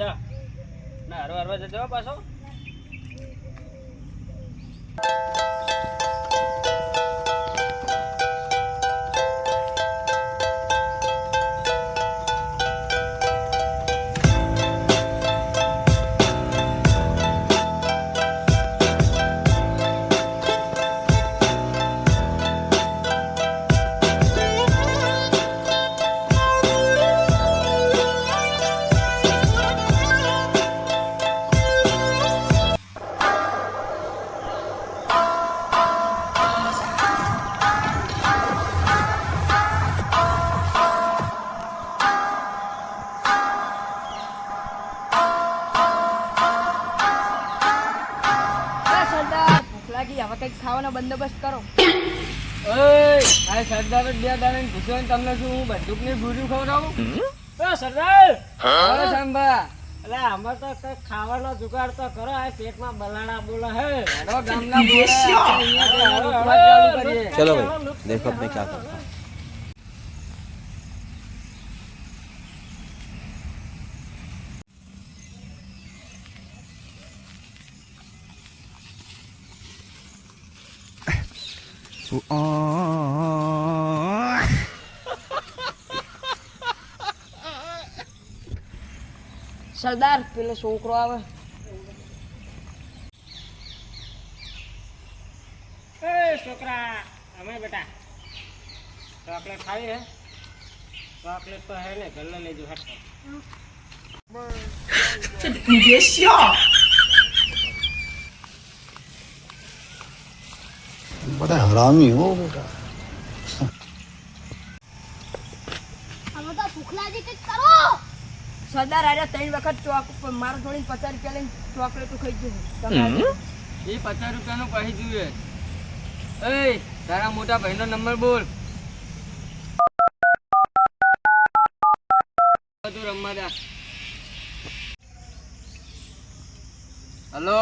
જા. ના હરવા હરવા જજો પાછો. કંઈક ખાવાનો બંદોબસ્ત કરો. ઓય આ સરદાર બે તમને શું હું બંદૂકની ગુરુ ખવડાવું સરદાર! એટલે અમાર તો ખાવાનો જુગાડ તો કરો આ પેટમાં બલાણા બોલા હે. ગામના ચલો દેખો ક્યાં કરતા. સરદાર પેલો છોકરો આવે એ છોકરા અમે બેટા. ચોકલેટ ખાવી હે? ચોકલેટ તો હે ને ગલ્લે લેજો હટ બધા હરામી હો બેટા સરદાર આર્યા ત્રણ વખત ચોક મારો જોડી પચાસ રૂપિયા લઈને ચોકલેટ ખાઈ ગયું એ પચાસ રૂપિયાનું કહી જોઈએ એ તારા મોટા ભાઈનો નંબર બોલ. બધું રમવા દા. હલો?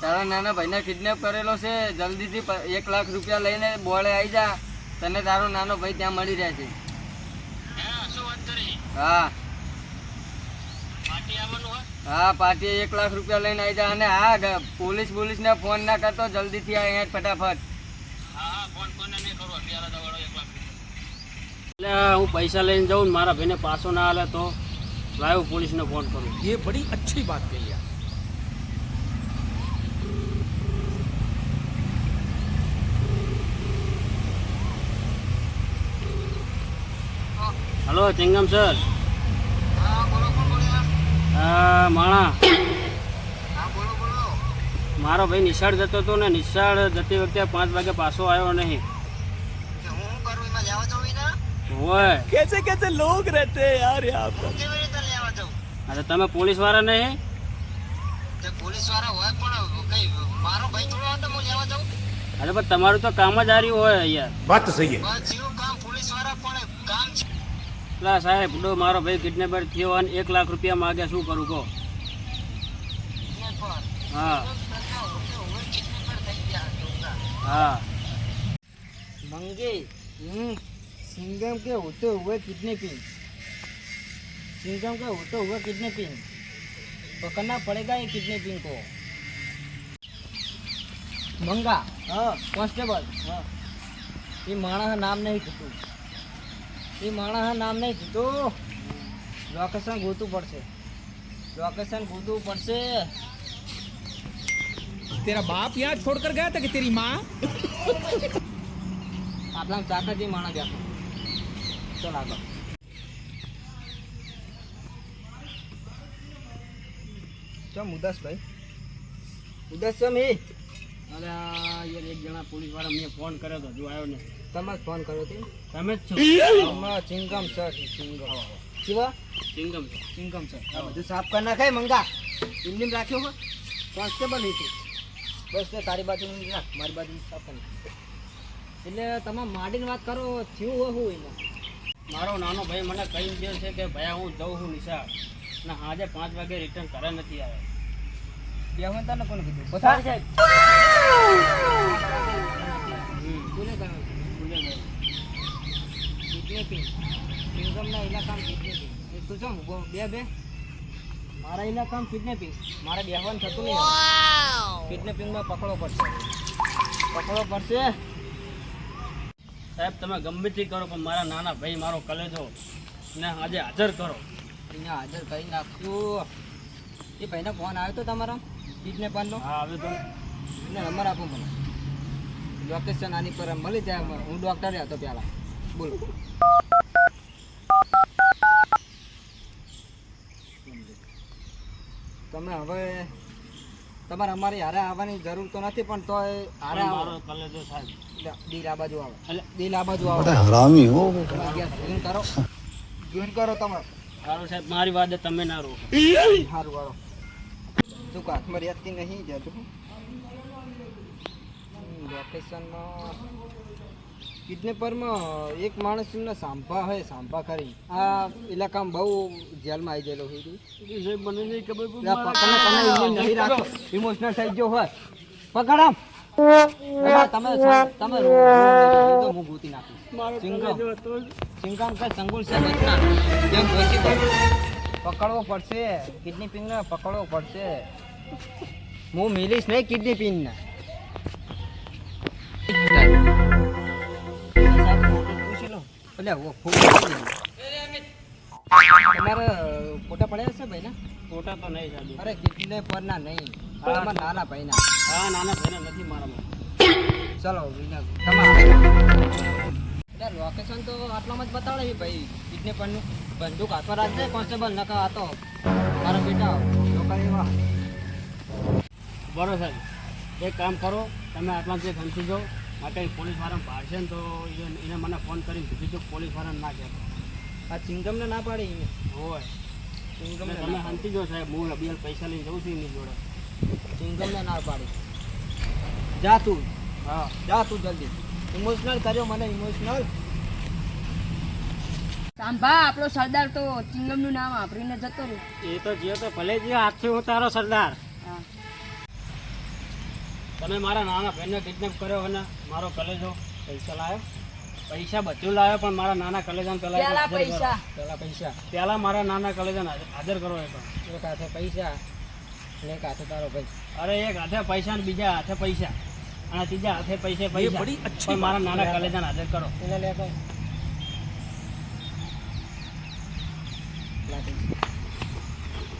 તારા નાના ભાઈને કિડનેપ કરેલો છે જલ્દીથી એક લાખ રૂપિયા લઈને બોળે આવી જા તને તારો નાનો ભાઈ ત્યાં મળી રહે છે હા. હા પાર્ટી એક લાખ રૂપિયા લઈને આવી જા અને હા પોલીસ પોલીસ ને ફોન ના કરતો જલ્દીથી આ અહીંયા ફટાફટ. એટલે હું પૈસા લઈને જાઉં મારા ભાઈને પાછો ના હાલે તો લાઈવ પોલીસને ફોન કરું. એ બડી અચ્છી વાત કહી યાર. હલો ચિંગમ સર હા માણા મારો ભાઈ નિશાળ જતો હતો ને નિશાળ જતી વખતે પાંચ વાગે પાછો આવ્યો નહીં હોય कैसे कैसे लोग रहते हैं यार यहाँ पर અરે તમે પોલીસ વાળા નહીં અરે પણ તમારું તો કામ જ હાર્યું હોય યાર बात तो सही है લા સાહેબ ડો મારો ભાઈ કિડનેપર થયો અને એક લાખ રૂપિયા માગે શું કરું કહો હા હા मंगे सिंगम के होते हुए किडनैपिंग सिंगम के होते हुए किडनैपिंग पकड़ना पड़ेगा ये किडनैपिंग को મંગા હા કોન્સ્ટેબલ હા એ માણસ નામ નહીં કીધું એ માણસ નામ નહીં કીધું લોકેશન ગોતવું પડશે. લોકેशन ગોતવું પડશે. તેરા બાપ યહાં છોડ કર ગયા કે તેરી માં? આપણા ચાકરજી માણસ બેઠો ચલ આગળ. ચમ ઉદાસ ભાઈ? ઉદાસ ચમ એ અરે એક જણા પોલીસવાળા મેં ફોન કર્યો હતો જો આવ્યો ને. તમે જ ફોન કર્યો હતો તમે જ છો. અમારા ચિંગમ સર ચિંગમ. શિવા ચિંગમ સર ચિંગમ સર આ બધું સાફ કરી નાખાય મંગા. ઇન્ડિયન રાખ્યો હોય? કોન્સ્ટેબલ નહીં બસ તે તારી બાજુ રાખ મારી બાજુ સાફ કરી એટલે તમે માંડીને વાત કરો થયું હોય હું એમાં? મારો નાનો ભાઈ મને કહી દે છે કે ભાઈ હું જઉં છું નિશાળ. અને આજે પાંચ વાગે રિટર્ન કરે નથી આવ્યો. બે હું તને કીધું પસાર સાહેબ હમ. કોને કહ્યું ભૂલે ગયો. કિડનેપિંગ ચિંગમના ઇલાકામાં તું ચમ ઊભો બે બે મારા ઇલાકામાં કિડનેપિંગ મારે બેહવાનું થતું નહીં કિડનેપિંગમાં પકડવો પડશે પકડો પડશે સાહેબ તમે ગમે તે કરો પણ મારા નાના ભાઈ મારો કલેજો ને આજે હાજર કરો અહીંયા હાજર કરી નાખશું એ ભાઈનો ફોન આવ્યો તો તમારા ચીજને પાનનો હા હવે તો. નંબર આપો મને. લોકેશન આની પર મળી જાય હું ડૉક્ટરે હતો પહેલાં બોલો. તમે હવે તમારે અમારી હારે આવવાની જરૂર તો નથી પણ તો હારે આવો. દિલ આ બાજુ આવે. દિલ આ બાજુ આવે. હરામી હો. જોઈન કરો. જોઈન કરો તમે સારું સાહેબ મારી વાત તમે ના રો સારું સારું તું કાચમાં રહેતી નહીં જતું. વેકેશનમાં કિડનેપરમાં એક માણસને સાંભા હોય સાંભા ખરી. આ ઇલાકામાં બહુ જેલમાં આવી ગયેલો હોય સાહેબ મને નહીં ખબર ઇમોશનલ થઈ ગયો હોય. પકડ આમ. તમે તમે હું ગોતી નાખીશ સિંગમ. કે સંગુલ છે પકડવો પડશે. કિડનેપિંગ ને પકડવો પડશે. હું મિલીશ નહીં કિડની પીન દઉં. તમારે ફોટા પડ્યા છે ભાઈ ના? ખોટા તો નહીં સાહેબ. અરે કિડનેપર ના નહીં. તમારા નાના ભાઈ ના. હા નાના ભાઈને નથી મારામાં. ચલો તમારે લોકેશન તો આટલામાં જ બતાડે ભાઈ કિડનેપરનું બંદૂક હાથમાં રાખજે કોન્સ્ટેબલ નકા આતો મારા બેટા લોકો એવા બરોબર સાહેબ એક કામ કરો તમે આટલાથી ખંચી જાઓ માટે પોલીસવાળા પાડશે ને તો એને મને ફોન કરીને કીધું કે પોલીસ વાળાને ના કહેતો. આ ચિંગમને ના પાડી એને હોય. ચિંગમને તમે શાંતિ જો સાહેબ હું રબિયલ પૈસા લઈને જઉં છું એની જોડે. ચિંગમને ના પાડી. જા તું. હા. જા તું જલ્દી. ઇમોશનલ કર્યો મને ઇમોશનલ સાંભા આપણો સરદાર તો ચિંગમનું નામ વાપરીને જતો રહ્યો. એ તો જીઓ તો ભલે જીઓ હાથથી હું તારો સરદાર. હા. તમે મારા નાના ભાઈને કિડનેપ કર્યો અને મારો કલેજો પૈસા લાવ્યો પૈસા બધું લાવ્યો પણ મારા નાના કલેજાને પેલા પેલા પૈસા. પેલા પૈસા. પેલા મારા નાના કલેજાને હાજર- કરો એ પણ. એક હાથે પૈસા અને એક હાથે તારો ભાઈ. અરે એક હાથે પૈસા ને બીજા હાથે પૈસા. અને ત્રીજા હાથે પૈસે પૈસા. બડી અચ્છી પણ મારા નાના કલેજાને હાજર કરો. એને લે ભાઈ.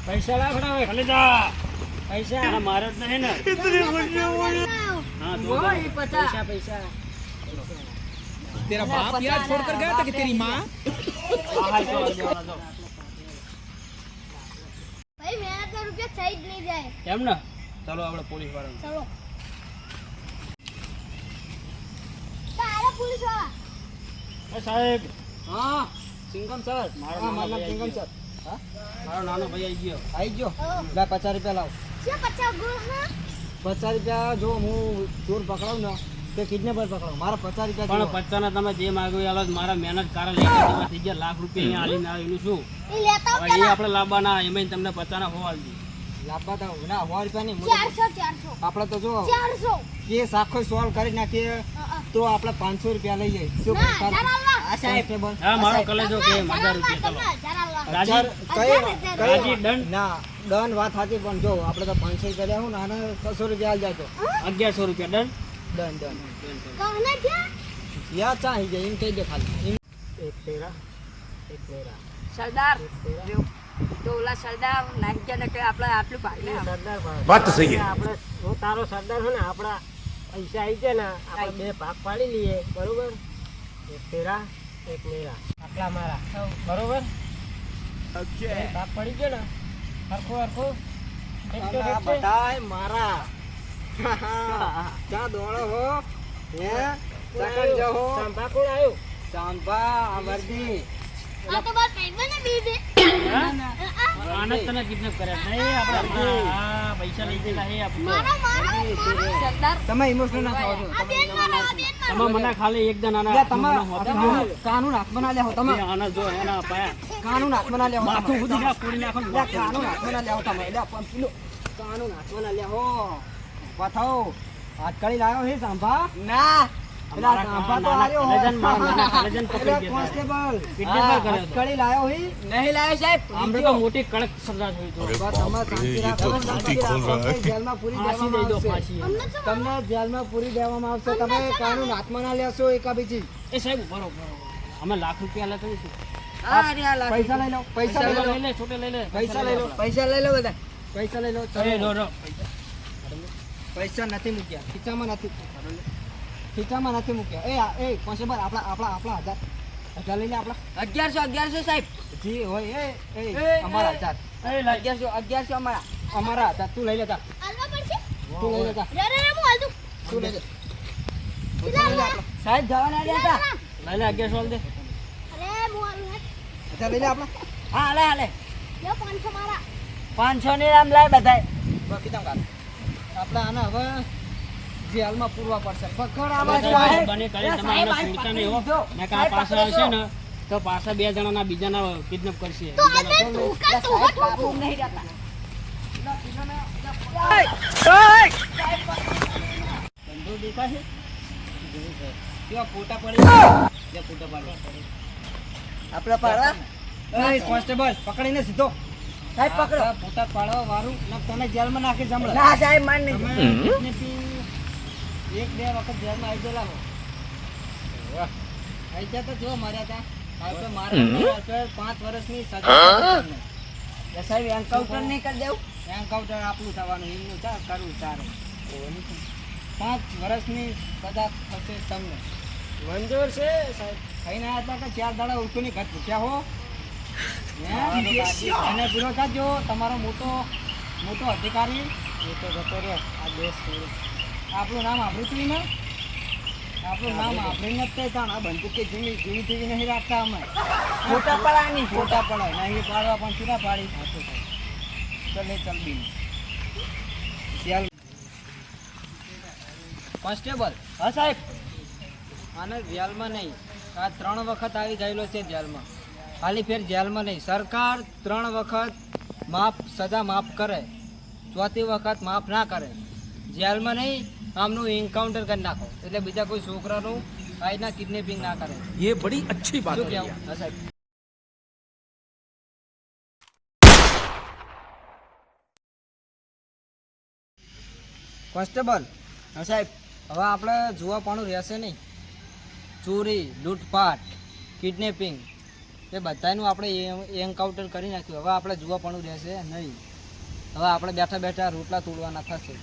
પૈસા લાવ કલેજા! પૈસા અને મારે જ નહીં ને હા તો વો, બરાબર. એ પચાસ પૈસા પૈસા तेरा बाप यहाँ छोड़कर गया था कि तेरी माँ હા, હા, જો, જો, જો. ભાઈ મહેનતના રૂપિયા થઈ જ નહીં જાય એમ ને ચાલો આપણે પોલીસ વાળા ચલો તારા પોલીસ વાળા સાહેબ હા સિંગમ સર મારો હા નાનો મારું નામ ભાઈ સિંગમ આવી સર હા મારો નાનો ભાઈ આવી ગયો આવી ગયો હા. લે પચાસ રૂપિયા લાવ શું પચાસ પચાસ રૂપિયા જો હું ચોર પકડાવ ને તે કિડનેપર પકડાવ. મારા પચાસ રૂપિયા પણ પચાસ ના તમે જે માગ્યું એ આલો મારા મહેનત કારણ લઈને તમે થઈ ગયા લાખ રૂપિયા અહીંયા આલીને આવે એનું શું? એ હવે એ આપણે લાવવાના એમાં તમને પચાના હોવા દઈએ લાભા તો ના સો રૂપિયા નહીં. ચારસો ચારસો. આપણે તો જો ચારસો. કેસ આખો સોલ્વ કરી નાખીએ તો આપણે પાંચસો રૂપિયા લઈ જઈએ શું વાત હતી પણ જો આપણે તો પાંચસો રૂપિયા લેવું ને છસો રૂપિયા હાલ જતો અગિયારસો રૂપિયા. દંડ દંડ દંડ યાદ ચાહી જાય એમ કહી દે ખાલી. એક પેરા એક પેરા સરદાર. તો ઓલા સરદાર નાખી ને કે આપણે આટલું ભાગી. આપણે હું તારો સરદાર છે ને આપણા પૈસા આવી છે ને આપણે બે ભાગ પાડી લઈએ બરોબર? એક પેરા એક મેરા આટલા મારા. બરોબર? ઓકે ભાગ પડી ગયો ને. હરખો હરખો. બધાય મારા. ચા દોડો હો. હે? ચકન જો હો. સાંભા કોણ આવ્યું સાંભા આ તો ને બીજે આનંદ તને કિડનેપ કર્યા. નહીં આપણે હા પૈસા લઈ ગયેલા એ આપણે મારો મારો સરદાર. તમે ઇમોશનલ ના થાઓ આ આ તમે મને ખાલી એક દન આના તમારા કાનૂન હાથમાં ના લેવો તમે. આના જો એના પાયા. કાનૂન હાથમાં ના લેવો માથું સુધી ના પૂરી નાખો કાનૂન હાથમાં ના લેવો તમે. લે પણ પેલું કાનૂન હાથમાં ના લેવો પથાઓ હાથ કરી લાવ્યો હે સાંભા. ના. મોટી કડક સજા પૂરી દેવામાં આવશે. ફાંસી. અમને શું તમને જેલમાં પૂરી દેવામાં આવશે. તમે કાનૂન હાથમાં ના લેશો એકાબીજી. એ સાહેબ બરો બરો અમે લાખ રૂપિયા લેતા પૈસા લઈ લો પૈસા લઈ લો. છોટે લઈ લે. પૈસા લઈ લો. પૈસા લઈ લો બધા. પૈસા. લઈ લો પૈસા નથી મૂક્યા. ખીચામાં નથી ખીચામાં નથી મૂક્યા. એ એ કોન્સ્ટેબલ આપણા આપણા આપણા હજાર. હજાર લઈને આપણા. અગિયારસો અગિયારસો સાહેબ. જી હોય એ એ અમારા એ. હજાર. અગિયારસો અગિયારસો અમારા. અમારા હજાર. તું લઈ લેતા તું લઈ લેતા રે રે રે હું હાલ દઉં તું લઈ લે. સાહેબ જવાના હાલવા? લઈ લે અગિયારસો લઈ દે. હજાર લઈ લે આપણા. હા હાલે હાલે. પાંચસો ની રામ લાય બધા બાકી તમે આપણા આના હવે જેલમાં પૂરવા પડશે. પકડ પાછા આવશે ને તો પાછા બે જણાના બીજાના કિડનેપ કરશે. ધંધો દેખાશે કેવા ફોટા પડે ફોટા પડે આપણે પાડવા એ કોન્સ્ટેબલ પકડીને સીધો. સાહેબ પકડો. પોતા ફોટા પાડવા વાળું ને તને જેલમાં નાખી સાંભળો ના સાહેબ માન નહીં. એક બે વખત જેલમાં આવી ગયેલા હો. આવી ગયા તો જો માર્યા હતા તો મારા પાંચ વર્ષની સજા સાહેબ એન્કાઉન્ટર નહીં કરી દેવું? એન્કાઉન્ટર આપણું થવાનું એમનું ચા કરવું સારું પાંચ વર્ષની સજા થશે તમને. મંજૂર છે સાહેબ. ખાઈને આવ્યા હતા કે ચાર દાડા ઉઠું ઘર ભૂખ્યા હો? હે? અને પૂરો કરજો તમારો મોટો મોટો અધિકારી. એ તો જતો રહ્યો. આ દેશ. આપણું નામ આપણું થયું ને આપણું નામ આપણે નથી તાણ આ બંદૂક કે જીવી જીવી જીવી નહીં રાખતા અમે. ફોટા પડાની ફોટા પડાય નહીં પાડવા પણ ચૂડા પાડી. ચલે ચાલ બી ચાલ. કોન્સ્ટેબલ. હા સાહેબ. આને જેલમાં નહીં. આ ત્રણ વખત આવી ગયેલો છે જેલમાં. ખાલી ફેર જેલમાં નહીં. સરકાર ત્રણ વખત માફ સજા માફ કરે. ચોથી વખત માફ ના કરે. જેલમાં નહીં આમનું એન્કાઉન્ટર કરી નાખો એટલે બીજા કોઈ છોકરાનું આઈના કિડનેપિંગ ના કરે ये बड़ी अच्छी बात શું है કહેવું હા સાહેબ કોન્સ્ટેબલ હા સાહેબ હવે આપણે જોવાપાણું રહેશે નહીં ચોરી લૂંટફાટ કિડનેપિંગ એ બધાનું આપણે એન્કાઉન્ટર કરી નાખ્યું હવે આપણે જોવાપાણું રહેશે નહીં હવે આપણે બેઠા બેઠા રોટલા તોડવાના થશે